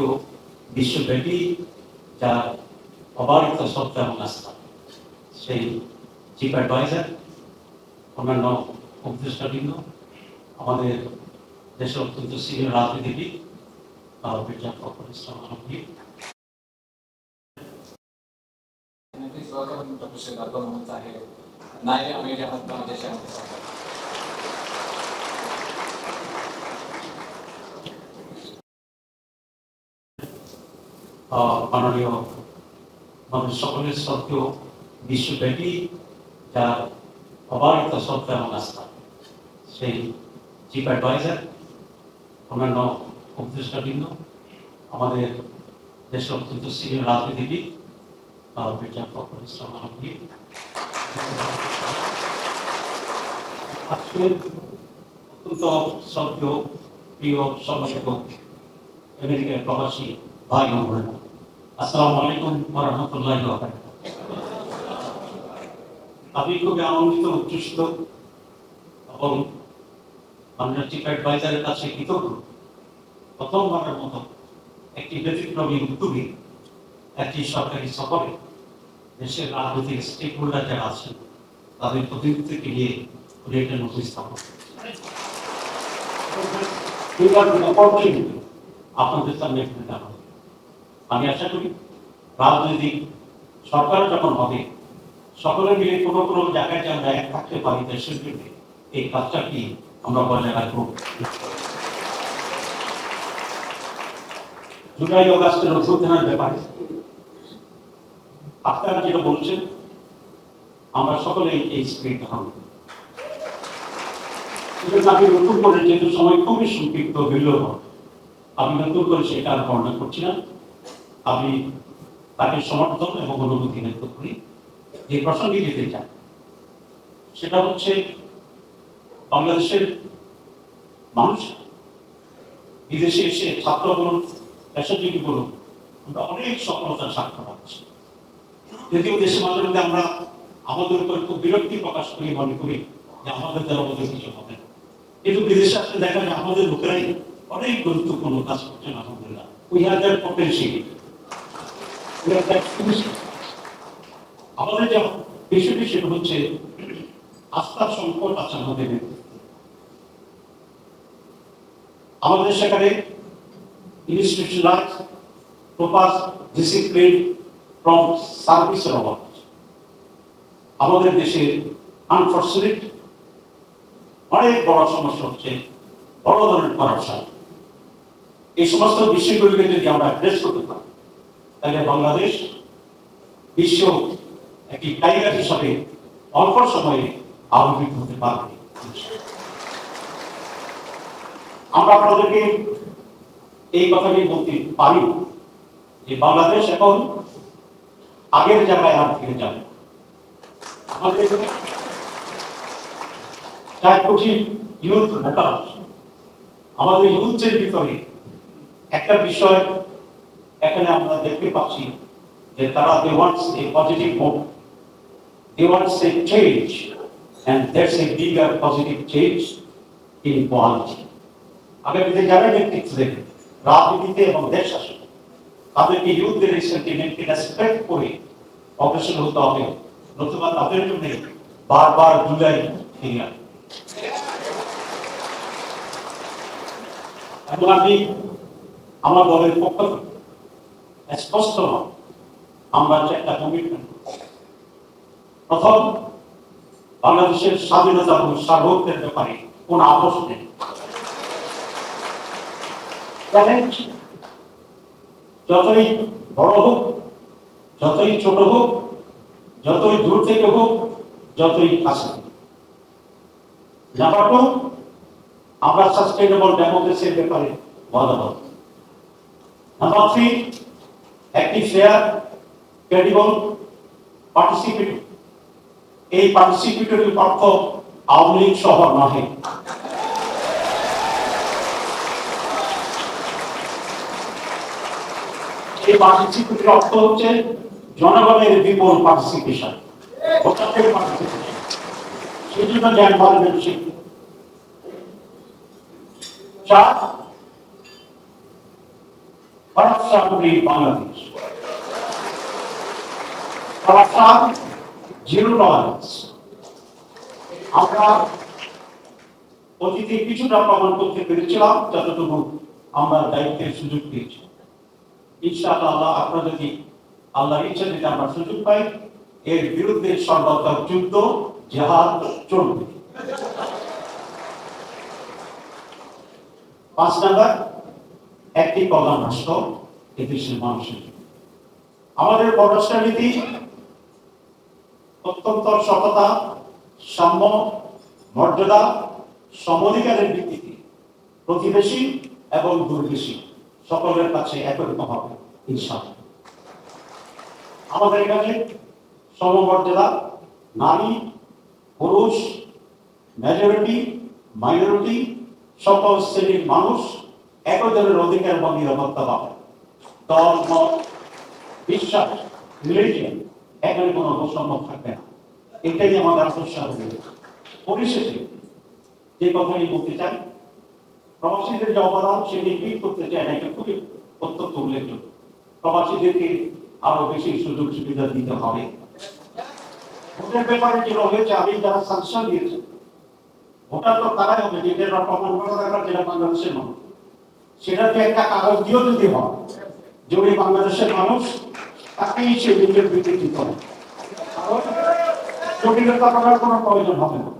সত্ত্বেও বিশ্বব্যাপী যা অবারিত সত্য এবং আস্থা সেই চিফ অ্যাডভাইজার অন্যান্য উপদেষ্টাবৃন্দ, আমাদের দেশের অত্যন্ত সিনিয়র রাজনীতিবিদ মির্জা ফখরুল ইসলাম আলমগীর Please welcome মাননীয় মানুষ সকলের সত্ত্বেও বিশ্বব্যাপী যা অবারিত সত্য এবং আস্থা। সেই চিফ অ্যাডভাইজার, অন্যান্য উপদেষ্টাবৃন্দ, আমাদের দেশের অত্যন্ত সিনিয়র রাজনীতিবিদ আমেরিকার প্রবাসী ভাই বোনেরা। আসসালামু আলাইকুম ওয়া রাহমাতুল্লাহি ওয়া আমি খুবই আনন্দিত উচ্ছ্বসিত এবং আমরা চিফ অ্যাডভাইজারের কাছে কৃতজ্ঞ। প্রথমবারের মতো একটি ব্যতিক্রমী উদ্যোগে একটি সরকারি সফরে দেশের রাজনৈতিক স্টেক হোল্ডার যারা আছেন, তাদের প্রতিনিধিত্বকে নিয়ে উনি একটা নতুন স্থাপন। আপনাদের সামনে এখানে দাঁড়ানো আমি আশা করি রাজনৈতিক সরকার যখন হবে, সকলে মিলে কোনো কোনো জায়গায় আমরা এক থাকতে পারি দেশের জন্য, এই কাজটা কি আমরা বজায় রাখব জুলাই অগাস্টের অভ্যুত্থানের ব্যাপারে আপনারা যেটা বলছেন, আমরা সকলেই এই স্পিরিট। সেজন্য আমি নতুন করে যেহেতু সময় খুবই সংক্ষিপ্ত হইল আমি নতুন করে সেটা আর বর্ণনা করছি না আমি তাকে সমর্থন এবং অনুভূতি ব্যক্ত করি। যে প্রসঙ্গে যেতে চাই সেটা হচ্ছে বাংলাদেশের মানুষ বিদেশে এসে ছাত্র বলুন পেশাজীবী বলুন, আমরা অনেক সফলতার সাক্ষর পাচ্ছি। যদিও দেশে মাঝে মধ্যে আমরা আমাদের উপর খুব বিরক্তি প্রকাশ করি, মনে করি যে আমাদের দ্বারা আমাদের কিছু হবে না। কিন্তু বিদেশে আসলে দেখা যায় আমাদের লোকেরাই অনেক গুরুত্বপূর্ণ কাজ করছেন আলহামদুলিল্লাহ। উই হ্যাভ দ্যাট পটেনশিয়াল আমাদের যে বিষয়টি সেটা হচ্ছে, আস্থার সংকট আছে আমাদের আমাদের সেখানে ইনস্টিটিউশনাল ডিসিপ্লিন আমাদের দেশে আনফর্চুনেট অনেক বড় সমস্যা হচ্ছে, বড় ধরনের করাপশন এই সমস্ত বিষয়গুলিকে যদি আমরা করতে পারি তাহলে বাংলাদেশ বিশ্ব একটি টাইগার হিসাবে অল্প সময়ে আবির্ভূত হতে পারবে। আমরা আপনাদেরকে এই কথাটি বলতে পারি যে বাংলাদেশ এখন আগের জায়গায় আর ফিরে যাবে আমাদের ইউথ ভোটার, আমাদের ইউথের ভিতরে একটা বিষয় এখানে আমরা দেখতে পাচ্ছি যে তারা they wants a positive hope they wants a change and that's a bigger positive change in quality আগামীতে যারা নেতৃত্ব রাজনীতিতে এবং দেশ শাসন তাদেরকে ইউথদের এই সেন্টিমেন্টকে রেসপেক্ট করে অগ্রসর হতে হবে। নতুবা তাদের জন্য বারবার জুলাই ফিরে আসবে। এবং আমি আমার দলের পক্ষ থেকে স্পষ্ট নয়, আমরা একটা কমিটমেন্ট প্রথম বাংলাদেশের স্বাধীনতা এবং সার্বভৌমের ব্যাপারে কোন আপোষ নেই। যতই বড় হোক যতই ছোট হোক যতই দূর থেকে হোক যতই কাছে। নাম্বার আমরা সাস্টেইনেবল ডেমোক্রেসির ব্যাপারে বলবৎ নাম্বার থ্রি একটি ফেয়ার ক্রেডিবল পার্টিসিপেটিভ এই পার্টিসিপেটরি অর্থ আওয়ামী লীগ সহ নহে। এই পার্টিসিপেটরি অর্থ হচ্ছে জনগণের বিপুল পার্টিসিপেশন সেই জ্ঞান চার free বাংলাদেশ। আমরা অতীতে কিছুটা প্রমাণ করতে পেরেছিলাম, যতটুকু আমরা দায়িত্বের সুযোগ পেয়েছি। ইনশাআল্লাহ আল্লাহ আপনারা যদি আল্লাহর ইচ্ছা যদি আমরা সুযোগ পাই। এর বিরুদ্ধে সর্বদা যুদ্ধ, জেহাদ চলবে। পাঁচ নাম্বার একটি কল্যাণ রাষ্ট্র এ দেশের মানুষের। আমাদের পররাষ্ট্রনীতি অত্যন্ত সততা, সাম্য, মর্যাদা, সমধিকারের ভিত্তিতে প্রতিবেশী এবং দুর্বেশী সকলের কাছে একই রকম হবে, ইনশাআল্লাহ আমাদের এখানে সমমর্যাদা, নারী, পুরুষ মেজরিটি মাইনরিটি সকল শ্রেণির মানুষ একই ধরনের অধিকার এবং নিরাপত্তা পাবে। দল বিশ্বাস রিলিজিয়ন এখানে কোনো বৈষম্য থাকবে না। এটাই আমাদের হবে পরিশেষে যে বলতে চাই, প্রবাসীদের যে অবদান, সেটি করতে চাই না, এটা খুবই অত্যন্ত উল্লেখযোগ্য। প্রবাসীদেরকে আরও বেশি সুযোগ সুবিধা দিতে হবে। ভোটের ব্যাপারে যেটা হয়েছে আমি যারা সাংসদ দিয়েছে, ভোটার তো তারাই হবে যেটা প্রমাণ করা যেটা বাংলাদেশের মানুষ। সেটাতে একটা কাগজ দিয়েও যদি হয় যে ওই বাংলাদেশের মানুষ তাকেই সে নিজের বিকৃতি করে। কারণ জটিলতা করার কোনো প্রয়োজন হবে না,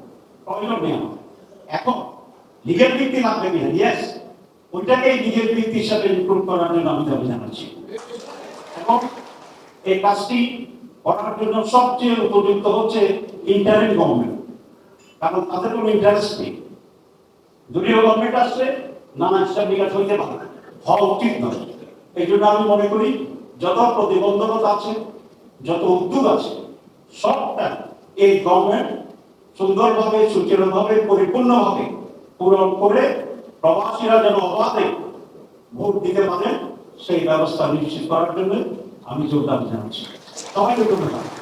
প্রয়োজন নেই। এখন লিগেল ভিত্তি লাগবে কিনা ইয়েস ওইটাকেই লিগেল ভিত্তি হিসাবে ইনক্লুড করার জন্য আমি দাবি জানাচ্ছি। এবং এই কাজটি করার জন্য সবচেয়ে উপযুক্ত হচ্ছে ইন্টারিম গভর্নমেন্ট কারণ তাদের কোনো ইন্টারেস্ট নেই। দলীয় গভর্নমেন্ট আসলে নানা হিসাব নিকাশ হইতে পারে হওয়া উচিত নয়। এই জন্য আমি মনে করি, যত প্রতিবন্ধকতা আছে, যত উদ্যোগ আছে, সবটা এই গভর্নমেন্ট সুন্দরভাবে, সুচারুভাবে, পরিপূর্ণভাবে পূরণ করে প্রবাসীরা যেন অবাধে ভোট দিতে পারেন, সেই ব্যবস্থা নিশ্চিত করার জন্য আমি দাবি জানাচ্ছি। সবাইকে ধন্যবাদ।